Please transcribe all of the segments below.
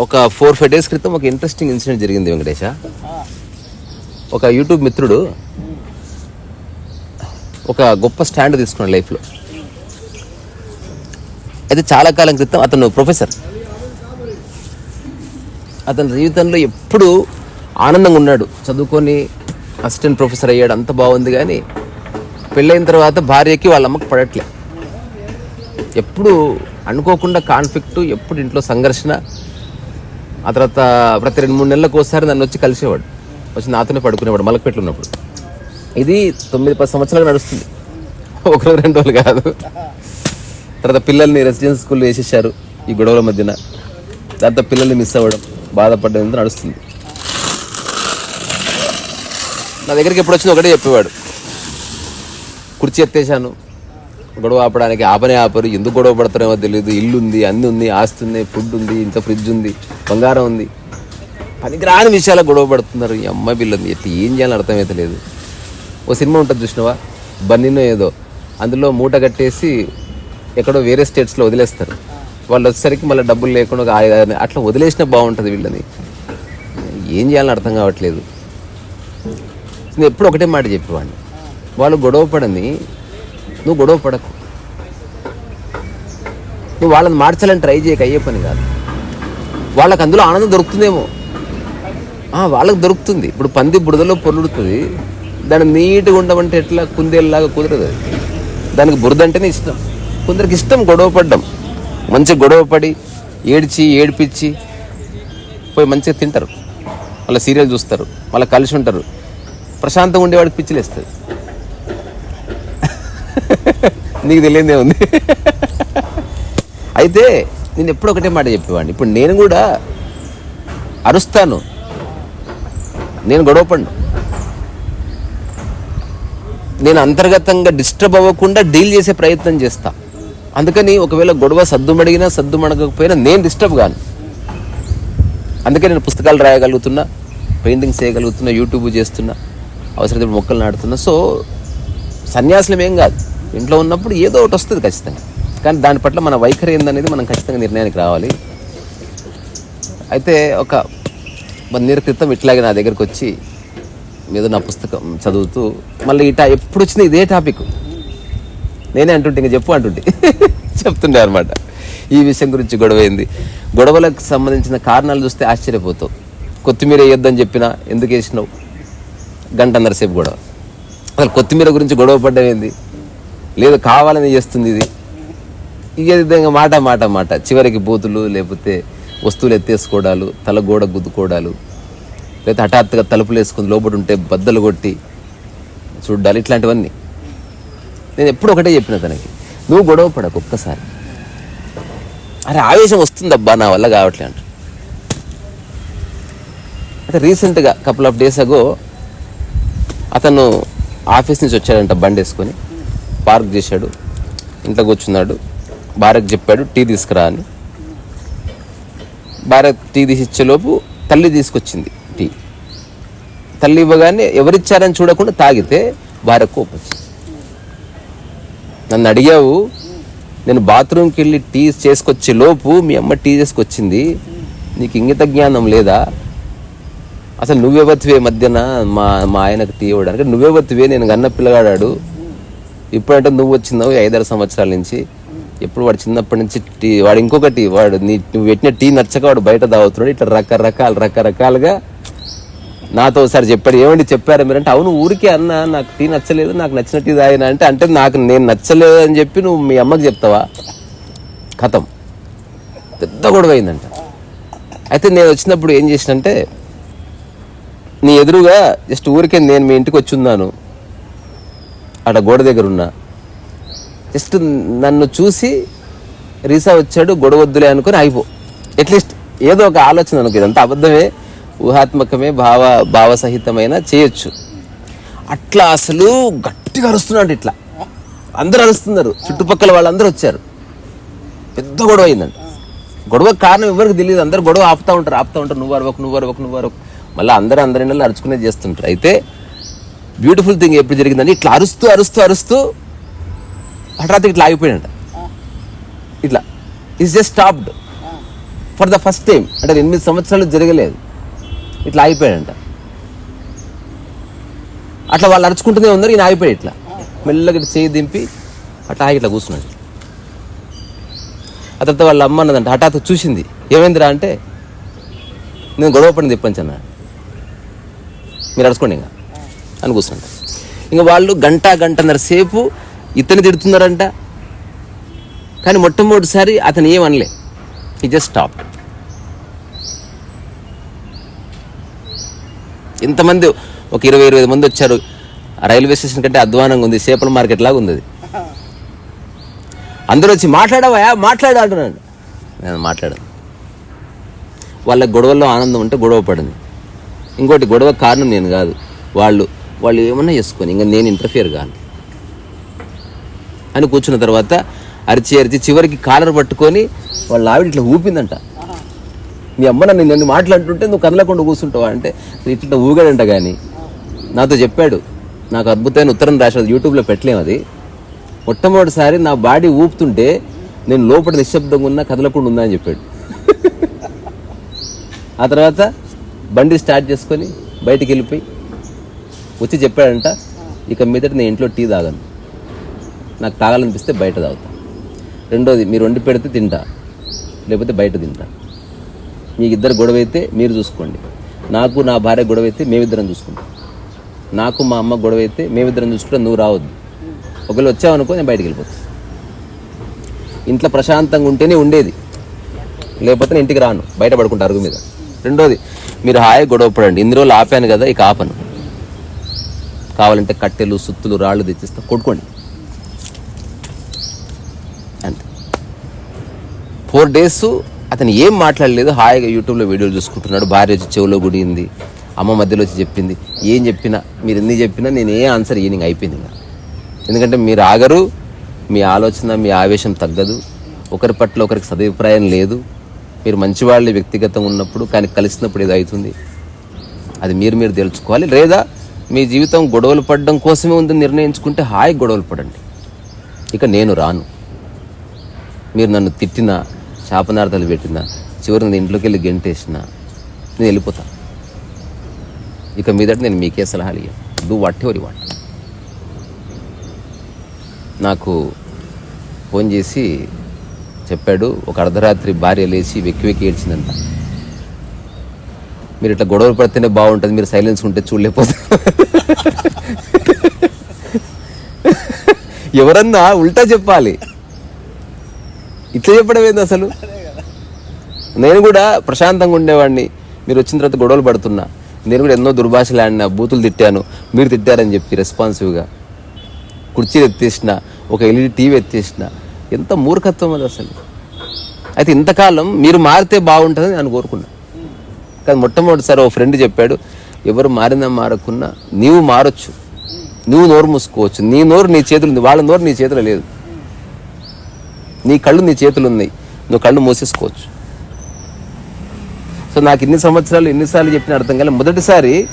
ఒక four five days క్రితం ఒక ఇంట్రెస్టింగ్ ఇన్సిడెంట్ జరిగింది వెంకటేష. ఒక యూట్యూబ్ మిత్రుడు ఒక గొప్ప స్టాండ్ తీసుకున్నాడు లైఫ్లో అయితే చాలా కాలం క్రితం అతను ప్రొఫెసర్ అతని జీవితంలో ఎప్పుడు ఆనందంగా ఉన్నాడు. చదువుకొని అసిస్టెంట్ ప్రొఫెసర్ అయ్యాడు అంత బాగుంది కానీ పెళ్ళైన తర్వాత భార్యకి వాళ్ళ అమ్మకి పడట్లే. ఎప్పుడు అనుకోకుండా కాన్ఫ్లిక్ట్ ఎప్పుడు ఇంట్లో సంఘర్షణ ఆ తర్వాత ప్రతి రెండు మూడు నెలలకు ఒకసారి నన్ను వచ్చి కలిసేవాడు. వచ్చి నాతోనే పడుకునేవాడు మలకపెట్లు ఉన్నప్పుడు ఇది తొమ్మిది పది సంవత్సరాలు నడుస్తుంది. ఒకరోజు రెండు రోజులు కాదు. తర్వాత పిల్లల్ని రెసిడెన్స్ స్కూల్ వేసేసారు ఈ గొడవల మధ్యన. దాంతో పిల్లల్ని మిస్ అవ్వడం బాధపడడం నడుస్తుంది. నా దగ్గరికి ఎప్పుడు వచ్చింది ఒకటే చెప్పేవాడు. కుర్చీ ఎత్తేసాను గొడవ ఆపడానికి ఆపనే ఆపరు. ఎందుకు గొడవ పడతారేమో తెలియదు ఇల్లు ఉంది అన్ని ఉంది ఆస్తి ఉంది ఫుడ్ ఉంది ఇంత ఫ్రిడ్జ్ ఉంది. బంగారం ఉంది. పనికిరాని విషయాలకు గొడవ పడుతున్నారు ఈ అమ్మాయి పిల్లలు ఎట్లా ఏం చేయాలని అర్థమైతే లేదు. ఓ సినిమా ఉంటుంది చూసినావా? బన్నీనో ఏదో. అందులో మూట కట్టేసి ఎక్కడో వేరే స్టేట్స్లో వదిలేస్తారు. వాళ్ళు వచ్చేసరికి మళ్ళీ డబ్బులు లేకుండా ఒక అట్లా వదిలేసినా బాగుంటుంది వీళ్ళని. ఏం చేయాలని అర్థం కావట్లేదు. నేను ఎప్పుడు ఒకటే మాట చెప్పేవాడిని. వాళ్ళు గొడవ పడని నువ్వు గొడవ పడకు. నువ్వు వాళ్ళని మార్చాలని ట్రై చేయక అయ్యే పని కాదు. వాళ్ళకి అందులో ఆనందం దొరుకుతుందేమో. వాళ్ళకి దొరుకుతుంది. ఇప్పుడు పంది బురదలో పొరుడుతుంది దాన్ని నీట్గా ఉండమంటే ఎట్లా? కుందేలాగా కుదరదు అది. దానికి బురద అంటేనే ఇష్టం. కొందరికి ఇష్టం గొడవ పడ్డం. మంచిగా గొడవ పడి ఏడ్చి ఏడిపించి పోయి మంచిగా తింటారు. వాళ్ళ సీరియల్ చూస్తారు. వాళ్ళ కలిసి ఉంటారు. ప్రశాంతంగా ఉండేవాడికి పిచ్చిలేస్తుంది నీకు తెలియదే ఉంది. అయితే నేను ఎప్పుడు ఒకటే మాట చెప్పేవాడిని. ఇప్పుడు నేను కూడా అరుస్తాను. నేను గొడవపడ్ను నేను అంతర్గతంగా డిస్టర్బ్ అవ్వకుండా డీల్ చేసే ప్రయత్నం చేస్తా. అందుకని ఒకవేళ గొడవ సద్దుమడిగినా సద్దుమడగకపోయినా నేను డిస్టర్బ్ కాను. అందుకే నేను పుస్తకాలు రాయగలుగుతున్నా పెయింటింగ్స్ చేయగలుగుతున్నా యూట్యూబ్ చేస్తున్నా అవసరమైతే మొక్కలు నాటుతున్నా. సో సన్యాసులం ఏం కాదు. ఇంట్లో ఉన్నప్పుడు ఏదో ఒకటి వస్తుంది ఖచ్చితంగా. కానీ దాని పట్ల మన వైఖరి ఏందనేది మనం ఖచ్చితంగా నిర్ణయానికి రావాలి. అయితే ఒక వన్ ఇయర్ క్రితం ఇట్లాగే నా దగ్గరకు వచ్చి మీద నా పుస్తకం చదువుతూ మళ్ళీ ఇట ఎప్పుడు వచ్చింది ఇదే టాపిక్. నేనే అంటుంటే ఇంక చెప్పు అంటుంటే. చెప్తుండే అనమాట ఈ విషయం గురించి గొడవ అయింది గొడవలకు సంబంధించిన కారణాలు చూస్తే ఆశ్చర్యపోతావు. కొత్తిమీర వేయొద్దని చెప్పినా ఎందుకు వేసినావు? గంటన్నర సేపు గొడవ. అసలు కొత్తిమీర గురించి గొడవ పడ్డమేంది ఏంది? లేదు కావాలని చేస్తుంది ఇది. ఇక విధంగా మాట మాట మాట. చివరికి బూతులు లేకపోతే వస్తువులు ఎత్తేసుకోవడాలు తల గోడ గుద్దుకోవడాలు లేకపోతే హఠాత్తుగా తలుపులు వేసుకుని లోపల ఉంటే బద్దలు కొట్టి చూడాలి ఇట్లాంటివన్నీ. నేను ఎప్పుడు ఒకటే చెప్పిన తనకి నువ్వు గొడవ పడకు ఒక్కసారి. అరే ఆవేశం వస్తుందబ్బా నా వల్ల కావట్లే అంట. అయితే రీసెంట్గా కపుల్ ఆఫ్ డేస్ అగో అతను ఆఫీస్ నుంచి వచ్చాడంట బండి వేసుకొని పార్క్ చేశాడు ఇంట్లోకి కూర్చున్నాడు భార్యకు చెప్పాడు టీ తీసుకురా అని. భార్య టీ తీసి ఇచ్చేలోపు తల్లి తీసుకొచ్చింది టీ. తల్లి ఇవ్వగానే ఎవరిచ్చారని చూడకుండా తాగితే భార్య కోపం నన్ను అడిగావు నేను బాత్రూమ్కి వెళ్ళి టీ చేసుకొచ్చే లోపు మీ అమ్మ టీ చేసుకొచ్చింది నీకు ఇంగిత జ్ఞానం లేదా? అసలు నువ్వెవత్తివే మధ్యన మా మా ఆయనకు టీ ఇవ్వడానికి? నువ్వెవత్తివే నేను గన్న పిల్లగాడాడు. ఇప్పుడంటే నువ్వు వచ్చిందావు ఐదారు సంవత్సరాల నుంచి. ఎప్పుడు వాడు చిన్నప్పటి నుంచి టీ వాడు ఇంకొకటి వాడు నీ నువ్వు పెట్టిన టీ నచ్చక వాడు బయట తాగుతున్నాడు. ఇట్లా రకరకాల రకరకాలుగా నాతో ఒకసారి చెప్పాడు. ఏమండి చెప్పారా మీరంటే అవును ఊరికే అన్న నాకు టీ నచ్చలేదు నాకు నచ్చిన టీ తాగిన అంటే అంటే నాకు నేను నచ్చలేదు అని చెప్పి నువ్వు మీ అమ్మకి చెప్తావా? కథం. పెద్ద గొడవ అయిందంట. అయితే నేను వచ్చినప్పుడు ఏం చేసినంటే నీ ఎదురుగా జస్ట్ ఊరికే నేను మీ ఇంటికి వచ్చి ఉన్నాను. అక్కడ గోడ దగ్గర ఉన్నా. జస్ట్ నన్ను చూసి రీసా వచ్చాడు గొడవ వద్దులే అనుకుని అయిపో. అట్లీస్ట్ ఏదో ఒక ఆలోచన అనుకు ఇదంతా అబద్ధమే ఊహాత్మకమే భావ భావసహితమైన చేయొచ్చు. అట్లా అసలు గట్టిగా అరుస్తున్నాడు ఇట్లా. అందరూ అరుస్తున్నారు. చుట్టుపక్కల వాళ్ళందరూ వచ్చారు. పెద్ద గొడవ అయిందండి. గొడవ కారణం ఎవరికి తెలియదు. అందరు గొడవ ఆపుతా ఉంటారు. ఆపుతా ఉంటారు. నువ్వు అరవకు నువ్వు అరవకు నువ్వు అరవకు. మళ్ళీ అందరూ అందరి నెలలు చేస్తుంటారు. అయితే బ్యూటిఫుల్ థింగ్ ఎప్పుడు జరిగిందని ఇట్లా అరుస్తూ అరుస్తూ అరుస్తూ హఠాత్తు ఇట్లా ఆగిపోయాడంట ఇట్లా. Is just stopped for the first time అంటే ఎనిమిది సంవత్సరాలు జరగలేదు. ఇట్లా ఆగిపోయాడంట అట్లా వాళ్ళు అరుచుకుంటూనే ఉన్నారు ఈయన ఆగిపోయాడు ఇట్లా. మెల్లగా ఇట్లా చేయి దింపి అట్లా ఆగి ఇట్లా కూర్చున్నాడు. ఆ తర్వాత వాళ్ళ అమ్మ అన్నదంట హఠాత్ చూసింది. ఏమైందిరా అంటే నేను గొడవ పడింది తెప్పంచన్నా మీరు అడుచుకోండి ఇంకా. అని కూర్చున్నాడు. ఇంకా వాళ్ళు గంట గంటన్నర సేపు ఇతను తిడుతున్నారంట. కానీ మొట్టమొదటిసారి అతను ఏమనలే ఈ జస్ట్ స్టాప్ ఇంతమంది ఒక ఇరవై ఇరవై మంది వచ్చారు. రైల్వే స్టేషన్ కంటే అధ్వానంగా ఉంది చేపల మార్కెట్ లాగా ఉంది అది. అందరూ వచ్చి మాట్లాడవా మాట్లాడు అంటున్నాడు. నేను మాట్లాడను. వాళ్ళ గొడవల్లో ఆనందం ఉంటే గొడవ పడింది. ఇంకోటి గొడవ కారణం నేను కాదు. వాళ్ళు వాళ్ళు ఏమన్నా చేసుకొని ఇంకా నేను ఇంటర్ఫియర్ కాను. అని కూర్చున్న తర్వాత అరిచి అరిచి చివరికి కాలర్ పట్టుకొని వాళ్ళ ఆవిడ ఇట్లా ఊపిందంట. మీ అమ్మ నన్ను నన్ను మాట్లాడుతుంటే నువ్వు కదలకుండా కూర్చుంటావా? అంటే ఇట్లా ఊగాడంట కానీ నాతో చెప్పాడు. నాకు అద్భుతమైన ఉత్తరం రాశాడు యూట్యూబ్లో పెట్టలేము అది. మొట్టమొదటిసారి నా బాడీ ఊపుతుంటే నేను లోపల నిశ్శబ్దంగా ఉన్నా కదలకుండా ఉందా అని చెప్పాడు. ఆ తర్వాత బండి స్టార్ట్ చేసుకొని బయటికి వెళ్ళిపోయి వచ్చి చెప్పాడంట ఇక మీదట నేను ఇంట్లో టీ తాగను. నాకు తాగాలనిపిస్తే బయట తాగుతా. రెండోది మీరు వండి పెడితే తింటా. లేకపోతే బయట తింటా. మీకు ఇద్దరు గొడవ అయితే మీరు చూసుకోండి. నాకు నా భార్య గొడవ అయితే మేమిద్దరం చూసుకుంటాం. నాకు మా అమ్మ గొడవ అయితే మేమిద్దరం చూసుకుంటాం నువ్వు రావద్దు. ఒకవేళ వచ్చావనుకో నేను బయటకు వెళ్ళిపోతా. ఇంట్లో ప్రశాంతంగా ఉంటేనే ఉండేది. లేకపోతే నేను ఇంటికి రాను. బయట పడుకుంటా అరుగు మీద. రెండోది మీరు హాయి గొడవ పడండి. ఇన్ని రోజులు ఆపాను కదా ఇక ఆపను. కావాలంటే కట్టెలు సుత్తులు రాళ్ళు తెచ్చిస్తా. కొట్టుకోండి అంతే ఫోర్ డేస్ అతను ఏం మాట్లాడలేదు హాయిగా యూట్యూబ్లో వీడియోలు చూసుకుంటున్నాడు. భార్య వచ్చి గుడి గుడింది అమ్మ మధ్యలో వచ్చి చెప్పింది ఏం చెప్పినా మీరు ఎన్ని చెప్పినా నేను ఏ ఆన్సర్ ఈనింగ్ అయిపోయింది ఇంకా. ఎందుకంటే మీరు ఆగరు మీ ఆలోచన మీ ఆవేశం తగ్గదు. ఒకరి పట్ల ఒకరికి సదభిప్రాయం లేదు. మీరు మంచివాళ్ళు వ్యక్తిగతంగా ఉన్నప్పుడు కానీ కలిసినప్పుడు ఏదో అవుతుంది. అది మీరు మీరు తెలుసుకోవాలి. లేదా మీ జీవితం గొడవలు పడడం కోసమే ఉందని నిర్ణయించుకుంటే హాయి గొడవలు పడండి. ఇక నేను రాను. మీరు నన్ను తిట్టినా శాపనార్థాలు పెట్టినా చివరి నేను ఇంట్లోకి వెళ్ళి గెంటేసిన నేను వెళ్ళిపోతా. ఇక మీదట నేను మీకే సలహాలు ఇయ్యాను. డూ వాట్ ఎవరి వాట్ నాకు ఫోన్ చేసి చెప్పాడు ఒక అర్ధరాత్రి భార్య లేచి వెక్కి వెక్కి ఏడ్చిందంట. మీరు ఇట్లా గొడవలు పడితేనే బాగుంటుంది మీరు సైలెన్స్ ఉంటే చూడలేకపోతే. ఎవరన్నా ఉల్టా చెప్పాలి. ఇట్లా చెప్పడం ఏంది అసలు? నేను కూడా ప్రశాంతంగా ఉండేవాడిని. మీరు వచ్చిన తర్వాత గొడవలు పడుతున్నా. నేను కూడా ఎన్నో దుర్భాషలు ఆడినా బూతులు తిట్టాను. మీరు తిట్టారని చెప్పి రెస్పాన్సివ్గా కుర్చీలు ఎత్తేసిన ఒక ఎల్ఈడి టీవీ ఎత్తేసిన. ఎంత మూర్ఖత్వం అది అసలు. అయితే ఇంతకాలం మీరు మారితే బాగుంటుందని నేను కోరుకున్నా. కానీ మొట్టమొదటిసారి ఓ ఫ్రెండ్ చెప్పాడు ఎవరు మారినా మారకున్నా నీవు మారొచ్చు. నువ్వు నోరు మూసుకోవచ్చు. నీ నోరు నీ చేతులు వాళ్ళ నోరు నీ చేతిలో లేదు. నీ కళ్ళు నీ చేతులు ఉన్నాయి నువ్వు కళ్ళు మూసేసుకోవచ్చు. సో నాకు ఇన్ని సంవత్సరాలు ఎన్నిసార్లు చెప్పిన అర్థం కానీ మొదటిసారి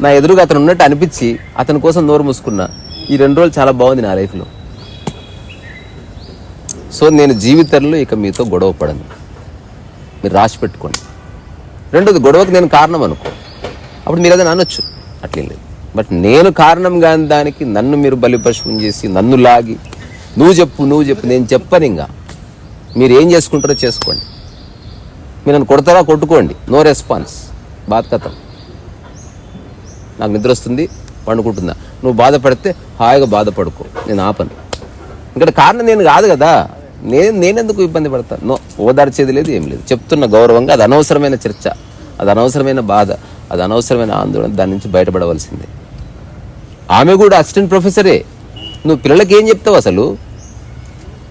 నా ఎదురుగా అతను ఉన్నట్టు అనిపించి అతని కోసం నోరు మూసుకున్నా. ఈ రెండు రోజులు చాలా బాగుంది నా లైఫ్లో. సో నేను జీవితంలో ఇక మీతో గొడవ పడను. మీరు రాసి పెట్టుకోండి. రెండోది గొడవకు నేను కారణం అనుకో. అప్పుడు మీరు అదే అనొచ్చు. అట్లేం లేదు. బట్ నేను కారణం కాని దానికి నన్ను మీరు బలిపశువుని చేసి నన్ను లాగి నువ్వు చెప్పు నువ్వు చెప్పు నేను చెప్పను ఇంకా. మీరు ఏం చేసుకుంటారో చేసుకోండి. మీరు నన్ను కొడతారా కొట్టుకోండి. నో రెస్పాన్స్ బాధ కథ. నాకు నిద్ర వస్తుంది పండుకుంటుందా. నువ్వు బాధపడితే హాయిగా బాధపడుకో. నేను ఆపను. ఇక్కడ కారణం నేను కాదు కదా. నేను నేనెందుకు ఇబ్బంది పడతాను నో ఓదార్చేది లేదు ఏం లేదు. చెప్తున్న గౌరవంగా అది అనవసరమైన చర్చ. అది అనవసరమైన బాధ. అది అనవసరమైన ఆందోళన. దాని నుంచి బయటపడవలసిందే. ఆమె కూడా అసిస్టెంట్ ప్రొఫెసరే. నువ్వు పిల్లలకి ఏం చెప్తావు అసలు?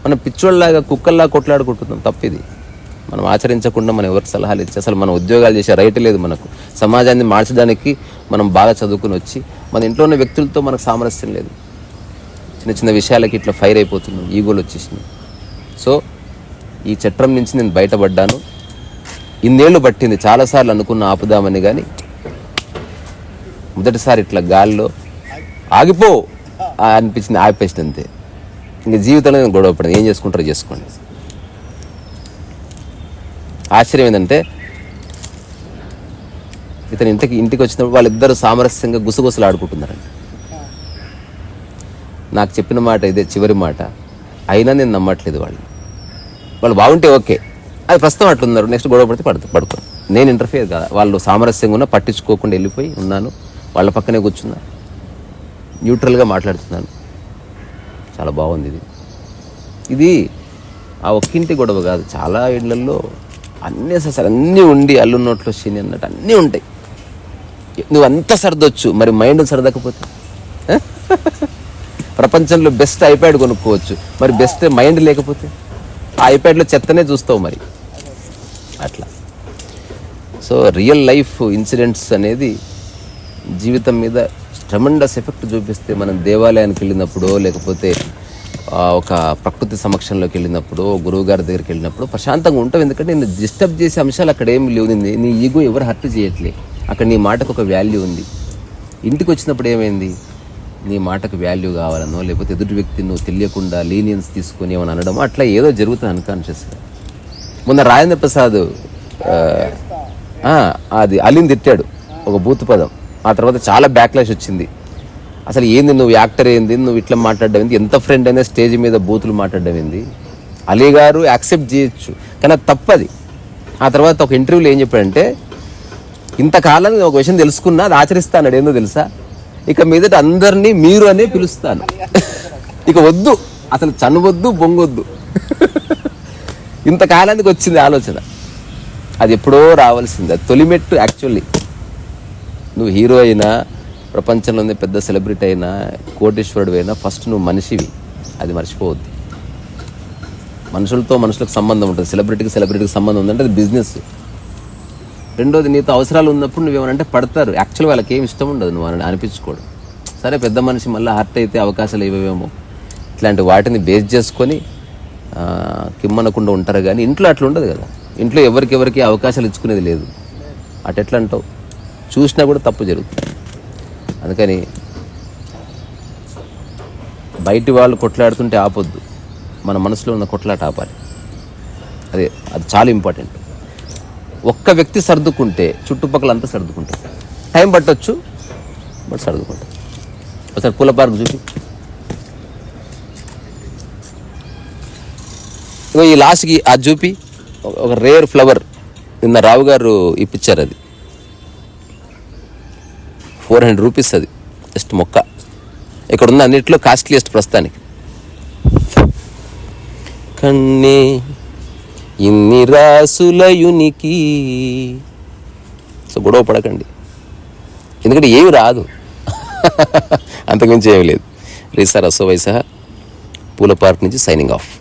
మనం పిచ్చోళ్ళలాగా కుక్కల్లా కొట్లాడుకుంటున్నాం తప్పిది. మనం ఆచరించకుండా మనం ఎవరికి సలహాలు ఇచ్చి అసలు మనం ఉద్యోగాలు చేసే రైట్ లేదు మనకు. సమాజాన్ని మార్చడానికి మనం బాగా చదువుకుని వచ్చి మన ఇంట్లో ఉన్న వ్యక్తులతో మనకు సామరస్యం లేదు. చిన్న చిన్న విషయాలకి ఇట్లా ఫైర్ అయిపోతున్నాం ఈగోలు వచ్చేసినాయి. సో ఈ చట్రం నుంచి నేను బయటపడ్డాను. ఇన్నేళ్ళు పట్టింది చాలాసార్లు అనుకున్న ఆపుదామని కానీ మొదటిసారి ఇట్లా గాల్లో ఆగిపో! అనిపించింది ఆపేసింది. అంతే ఇంక జీవితంలో నేను గొడవ పడింది ఏం చేసుకుంటారో చేసుకోండి. ఆశ్చర్యం ఏంటంటే ఇతను ఇంటికి ఇంటికి వచ్చినప్పుడు వాళ్ళిద్దరూ సామరస్యంగా గుసగుసలు ఆడుకుంటున్నారండి. నాకు చెప్పిన మాట ఇదే చివరి మాట. అయినా నేను నమ్మట్లేదు వాళ్ళు వాళ్ళు బాగుంటే ఓకే. అది ప్రస్తుతం అట్లున్నారు. నెక్స్ట్ గొడవ పడితే పడుతు పడుకోను. నేను ఇంటర్ఫియర్ కాదు. వాళ్ళు సామరస్యంగా ఉన్నా పట్టించుకోకుండా వెళ్ళిపోయి ఉన్నాను. వాళ్ళ పక్కనే కూర్చున్నాను న్యూట్రల్గా మాట్లాడుతున్నాను. చాలా బాగుంది ఇది. ఇది ఆ ఒక్కింటి గొడవ కాదు చాలా ఇళ్ళల్లో అన్నీ అసలు అన్నీ ఉండి అల్లు నోట్లో అన్నట్టు అన్నీ ఉంటాయి. నువ్వు అంతా సర్దొచ్చు మరి మైండ్ సర్దకపోతే? ప్రపంచంలో బెస్ట్ ఐప్యాడ్ కొనుక్కోవచ్చు మరి బెస్ట్ మైండ్ లేకపోతే? ఆ ఐప్యాడ్లో చెత్తనే చూస్తావు మరి. అట్లా. సో రియల్ లైఫ్ ఇన్సిడెంట్స్ అనేది జీవితం మీద ట్రమండస్ ఎఫెక్ట్ చూపిస్తే మనం దేవాలయానికి వెళ్ళినప్పుడు లేకపోతే ఒక ప్రకృతి సమక్షంలోకి వెళ్ళినప్పుడు గురువు గారి దగ్గరికి వెళ్ళినప్పుడు ప్రశాంతంగా ఉంటావు ఎందుకంటే నేను డిస్టర్బ్ చేసే అంశాలు అక్కడ ఏమి లేవు. నీ- నీ ఈగో ఎవరు హర్ట్ చేయట్లే. అక్కడ నీ మాటకు ఒక వాల్యూ ఉంది. ఇంటికి వచ్చినప్పుడు ఏమైంది? నీ మాటకు వాల్యూ కావాలనో లేకపోతే ఎదుటి వ్యక్తి నువ్వు తెలియకుండా లీనియన్స్ తీసుకొని ఏమని అనడం అట్లా ఏదో జరుగుతుంది అన్కాన్షియస్గా మొన్న రాజేంద్ర ప్రసాద్ అది అలీని తిట్టాడు. ఒక బూత్ పదం. ఆ తర్వాత చాలా బ్యాక్లాష్ వచ్చింది. అసలు ఏంది నువ్వు యాక్టర్ ఏంది? నువ్వు ఇట్లా మాట్లాడడం ఏంది? ఎంత ఫ్రెండ్ అయినా స్టేజ్ మీద బూతులు మాట్లాడడం ఏంది? అలీ గారు యాక్సెప్ట్ చేయొచ్చు కానీ అది తప్పది. ఆ తర్వాత ఒక ఇంటర్వ్యూలో ఏం చెప్పాడంటే ఇంతకాలం ఒక విషయం తెలుసుకున్నా అది ఆచరిస్తాను ఏందో తెలుసా? ఇక మీదట అందరినీ మీరు అనే పిలుస్తాను. ఇక వద్దు అసలు చనువద్దు బొంగొద్దు. ఇంతకాలానికి వచ్చింది ఆలోచన. అది ఎప్పుడో రావాల్సింది అది తొలిమెట్టు యాక్చువల్లీ నువ్వు హీరో అయినా ప్రపంచంలోనే పెద్ద సెలబ్రిటీ అయినా కోటేశ్వరుడు అయినా ఫస్ట్ నువ్వు మనిషివి. అది మర్చిపోవద్దు. మనుషులతో మనుషులకు సంబంధం ఉంటుంది. సెలబ్రిటీకి సెలబ్రిటీకి సంబంధం ఉందంటే అది బిజినెస్. రెండోది నీతో అవసరాలు ఉన్నప్పుడు నువ్వేమనంటే పడతారు. యాక్చువల్ వాళ్ళకి ఏం ఇష్టం ఉండదు నువ్వు అని అనిపించుకోడు సరే పెద్ద మనిషి మళ్ళీ హర్ట్ అయితే అవకాశాలు ఇవ్వవేమో ఇట్లాంటి వాటిని బేస్ చేసుకొని కిమ్మనకుండా ఉంటారు కానీ ఇంట్లో అట్లా ఉండదు కదా. ఇంట్లో ఎవరికెవరికి అవకాశాలు ఇచ్చుకునేది లేదు. అటు ఎట్లా అంటావు? చూసినా కూడా తప్పు జరుగుతుంది. అందుకని బయటి వాళ్ళు కొట్లాడుతుంటే ఆపొద్దు. మన మనసులో ఉన్న కొట్లాట ఆపాలి. అదే అది చాలా ఇంపార్టెంట్. ఒక్క వ్యక్తి సర్దుకుంటే చుట్టుపక్కల అంతా సర్దుకుంటారు టైం పట్టొచ్చు బట్ సర్దుకుంటారు ఒకసారి పూల పార్క్ చూపి. ఇగో ఈ లాస్ట్కి అది చూపి. ఒక- ఒక రేర్ ఫ్లవర్ నిన్న రావు గారు ఇప్పించారు అది. ఫోర్ హండ్రెడ్ రూపీస్ అది. జస్ట్ మొక్క. ఇక్కడ ఉన్న అన్నిట్లో కాస్ట్లీయెస్ట్ ప్రస్తుతానికి. కన్నే ఇన్ని రాసులయునికి సో గొడవ పడకండి. ఎందుకంటే ఏమి రాదు. అంతకుమించి ఏమి లేదు. రీసా రసో వైసహ పూల పార్క్ నుంచి సైనింగ్ ఆఫ్.